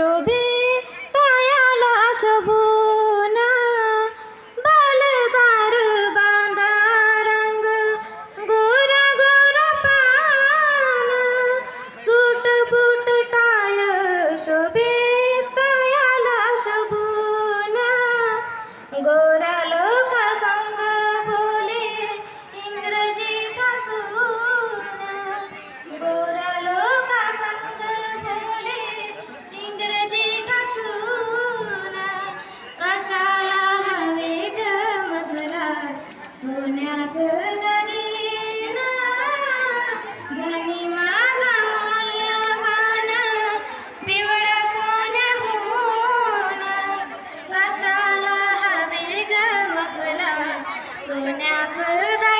show be हृदय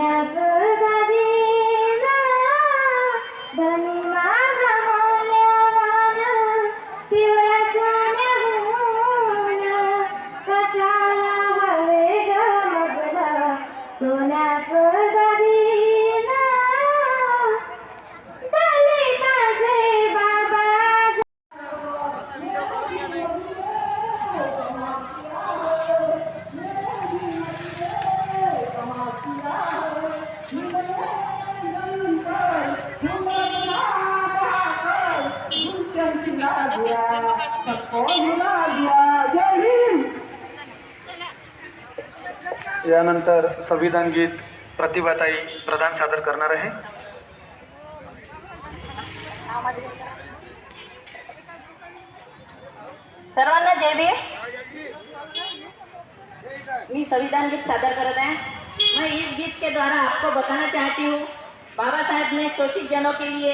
सबको हिला दिया जय हिंद यानंतर संविधान गीत प्रतिभाताई प्रदान सादर करणार आहे. सर्वांना जय भीम. मी संविधान गीत सादर करत है मैं इस गीत के द्वारा आपको बताना चाहती हूँ, बाबा साहब ने शोषित जनों के लिए